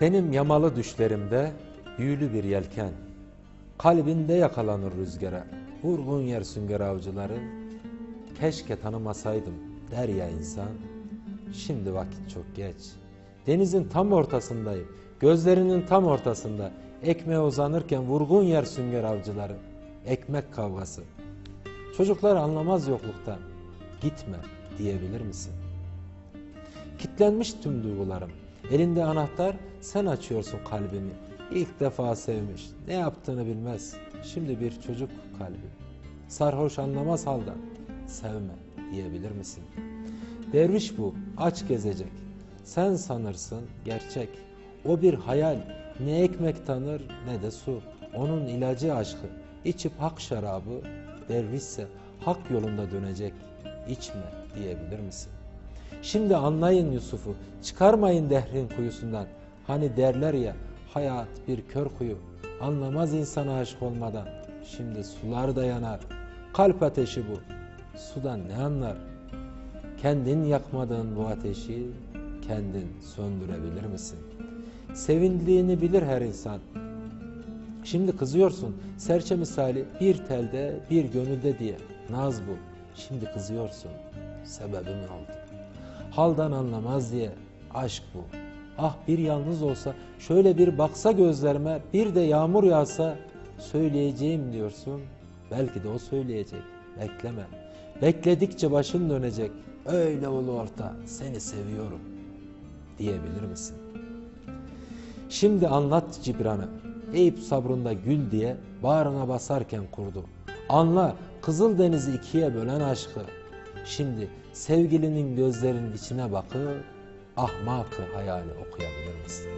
Benim yamalı düşlerimde büyülü bir yelken, kalbinde yakalanır rüzgara, vurgun yer sünger avcıları, keşke tanımasaydım der ya insan, şimdi vakit çok geç. Denizin tam ortasındayım, gözlerinin tam ortasında, ekmeğe uzanırken vurgun yer sünger avcıları, ekmek kavgası. Çocuklar anlamaz yokluktan, gitme diyebilir misin? Kitlenmiş tüm duygularım. Elinde anahtar sen açıyorsun kalbimi. İlk defa sevmiş. Ne yaptığını bilmez. Şimdi bir çocuk kalbi. Sarhoş anlamaz halden. Sevme diyebilir misin? Derviş bu aç gezecek. Sen sanırsın gerçek. O bir hayal. Ne ekmek tanır ne de su. Onun ilacı aşkı. İçip hak şarabı. Dervişse hak yolunda dönecek. İçme diyebilir misin? Şimdi anlayın Yusuf'u, çıkarmayın dehrin kuyusundan. Hani derler ya, hayat bir kör kuyu, anlamaz insana aşık olmadan. Şimdi sular da yanar, kalp ateşi bu, sudan ne anlar? Kendin yakmadığın bu ateşi, kendin söndürebilir misin? Sevindiğini bilir her insan. Şimdi kızıyorsun, serçe misali bir telde, bir gönülde diye. Naz bu, şimdi kızıyorsun, sebebim oldu. Haldan anlamaz diye aşk bu. Ah bir yalnız olsa şöyle bir baksa gözlerime bir de yağmur yağsa söyleyeceğim diyorsun. Belki de o söyleyecek. Bekleme. Bekledikçe başın dönecek. Öyle olu orta seni seviyorum diyebilir misin? Şimdi anlat Cibran'ı. Eyüp sabrında gül diye bağrına basarken kurdu. Anla Kızıldeniz'i ikiye bölen aşkı. Şimdi sevgilinin gözlerinin içine bakıp ahmakı hayali okuyabilir misin?